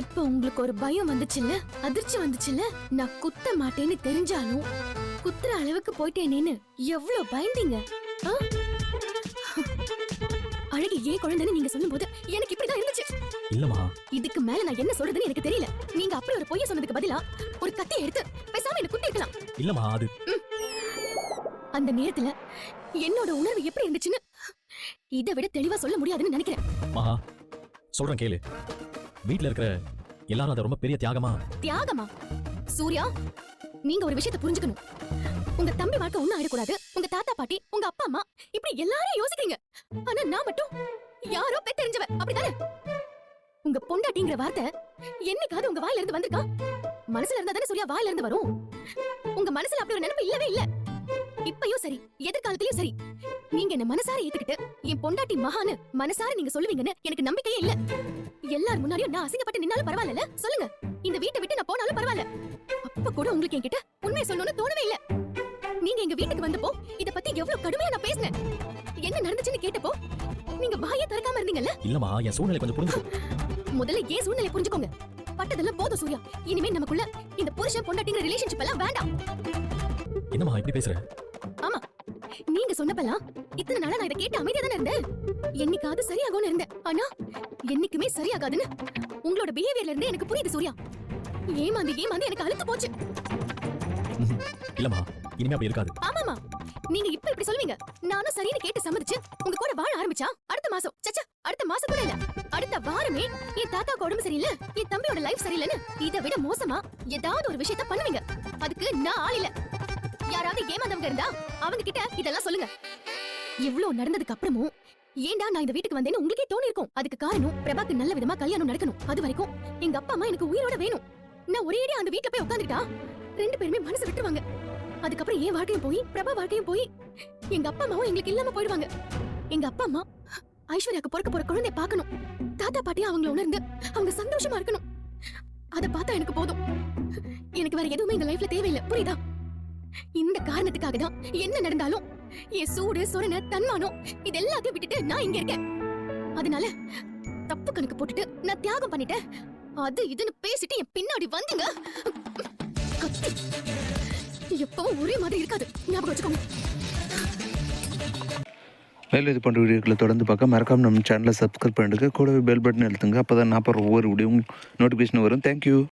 இப்ப உங்களுக்கு ஒரு பயம் வந்துச்சுல்ல? அதிர்ச்சி வந்துச்சுல்ல? நான் குத்த மாட்டேன்னு தெரிஞ்சாலும் குத்துற அளவுக்கு போயிட்டேனேன்னு எவ்வளவு பயந்தீங்க? அழகு ஏன் குழந்தைன்னு நீங்க சொல்லும்போது எனக்கு இப்படிதான் இருந்துச்சு. இல்லம்மா. இதுக்கு மேல நான் என்ன சொல்றதுன்னு எனக்கு தெரியல. நீங்க அப்படி ஒரு பொய்ய சொன்னதுக்கு பதிலா ஒரு கத்தி எடுத்து பேசாம என்ன குத்தி இருக்கலாம். இல்லம்மா அது அந்த நேரத்துல என்னோட உணர்வு எப்படி இருந்துச்சுன்னு இதை விட தெளிவா சொல்ல முடியாதுன்னு நினைக்கிறேன். சொல்றேன் கேளு. வீட்ல இருக்கிற எல்லாரும் அதை ரொம்ப பெரிய தியாகமா? தியாகமா? சூர்யா நீங்க ஒரு விஷயத்தை புரிஞ்சுக்கணும். உங்க தம்பி வாழ்க்கை ஒண்ணும் ஆயிடக்கூடாது. உங்க தாத்தா பாட்டி உங்க அப்பா அம்மா இப்படி எல்லாரும் யோசிக்கிறீங்க. ஆனா நான் மட்டும் யாரோ பெத்தெரிஞ்சவ அப்படிதானே உங்க பொண்டாட்டிங்கிற வார்த்தை என்னைக்காவது உங்க வாயில இருந்து வந்திருக்கா? மனசுல இருந்தா தானே சூர்யா வாயில இருந்து வரும்? உங்க மனசுல அப்படி ஒரு நினைப்பு இல்லவே இல்ல. இப்பயும் சரி எதிர்காலத்திலயும் சரி. நீங்க என்ன மனசார ஏத்துக்கிட்டு என் பொண்டாட்டி மகான்னு மனசார நீங்க சொல்லுவீங்கன்னு எனக்கு நம்பிக்கையே இல்ல. எல்லார் முன்னாடியும் நான் அசிங்கப்பட்டு நின்னாலும் பரவாயில்ல சொல்லுங்க. இந்த வீட்டை விட்டு நான் போனாலும் பரவாயில்ல. அப்ப கூட உங்களுக்கு என்கிட்ட உண்மையை சொல்லணும்னு தோணவே இல்ல. நீங்க எங்க வீட்டுக்கு வந்தப்போ இத பத்தி எவ்வளவு கடுமையா நான் பேசினேன். என்ன நடந்துச்சுன்னு கேட்டப்போ நீங்க வாயை திறக்காம இருந்தீங்கல்ல? இல்லம்மா என் சூழ்நிலை கொஞ்சம் புரிஞ்சுக்கோ. முதல்ல ஏன் சூழ்நிலை புரிஞ்சுக்கோங்க. பட்டதெல்லாம் போதும் சூர்யா. இனிமே நமக்குள்ள இந்த புருஷன் பொண்டாட்டிங்கிற ரிலேஷன்ஷிப் எல்லாம் வேண்டாம். என்னம்மா இப்படி பேசுற? நீங்க சொன்னப்பெல்லாம் இத்தனை நாளா நான் இதை கேட்டு அமைதியா தானே இருந்தேன்? என்னைக்காவது சரியாகும்னு இருந்தேன். ஆனா என்னைக்குமே சரியாகாதுன்னு உங்களோட பிஹேவியர்ல இருந்து எனக்கு புரியுது சூர்யா. ஏமாந்து ஏமாந்து எனக்கு அழுத்து போச்சு. இல்லம்மா இனிமே அப்படி இருக்காது. ஆமாமா நீங்க இப்ப இப்படி சொல்லுவீங்க. நானும் சரின்னு கேட்டு சம்மதிச்சு உங்க கூட வாழ ஆரம்பிச்சா அடுத்த மாசம் சச்சா அடுத்த மாசம் கூட இல்ல. அடுத்த வாரமே என் தாத்தாக்கு உடம்பு சரியில்லை என் தம்பியோட லைஃப் சரியில்லைன்னு இதை விட மோசமா ஏதாவது ஒரு விஷயத்த பண்ணுவீங்க. அதுக்கு நான் ஆள் இல்ல. யாராவது ஏமாந்தவங்க இருந்தா அவங்க கிட்ட இதெல்லாம் சொல்லுங்க. இவ்வளவு நடந்ததுக்கு அப்புறமும் ஏண்டா நான் இந்த வீட்டுக்கு வந்தேன்னு உங்களுக்கே தோணி இருக்கும் அதுக்கு காரணம் பிரபாக்கு நல்ல விதமா கல்யாணம் நடக்கணும். அது வரைக்கும் எங்க அப்பா அம்மா எனக்கு உயிரோட வேணும். நான் ஒரே அந்த வீட்டுல போய் உட்காந்துட்டா ரெண்டு பேருமே மனசு விட்டுருவாங்க. அதுக்கப்புறம் என் வாழ்க்கையும் போய் பிரபா வாழ்க்கையும் போய் எங்க அப்பா அம்மாவும் எங்களுக்கு இல்லாம போயிடுவாங்க. எங்க அப்பா அம்மா ஐஸ்வர்யாக்கு பிறக்க போற குழந்தைய பார்க்கணும். தாத்தா பாட்டியும் அவங்கள உணர்ந்து அவங்க சந்தோஷமா இருக்கணும். அத பார்த்தா எனக்கு போதும். எனக்கு வேற எதுவுமே இந்த லைஃப்ல தேவையில்லை. புரியுதா? இந்த காரணத்துக்காக தான் என்ன நடந்தாலும் என் சூடு சொரண தன்மானம் இது எல்லாத்தையும் விட்டுட்டு நான் இங்க இருக்கேன். அதனால தப்பு கணக்கு போட்டுட்டு நான் தியாகம் பண்ணிட்டேன். அது இதுன்னு பேசிட்டு என் பின்னாடி வந்துங்க. கத்தி எப்பவும் ஒரே மாதிரி இருக்காது. ஞாபகம் வச்சுக்கோங்க. மேலும் இது போன்ற வீடியோக்களை தொடர்ந்து பார்க்க மறக்காம நம்ம சேனலை சப்ஸ்கிரைப் பண்ணிடுங்க. கூடவே பெல் பட்டன் எழுத்துங்க அப்போ தான் நான் போகிற ஒவ்வொரு வீடியோ நோட்டிஃபிகேஷன் வரும். தேங்க்யூ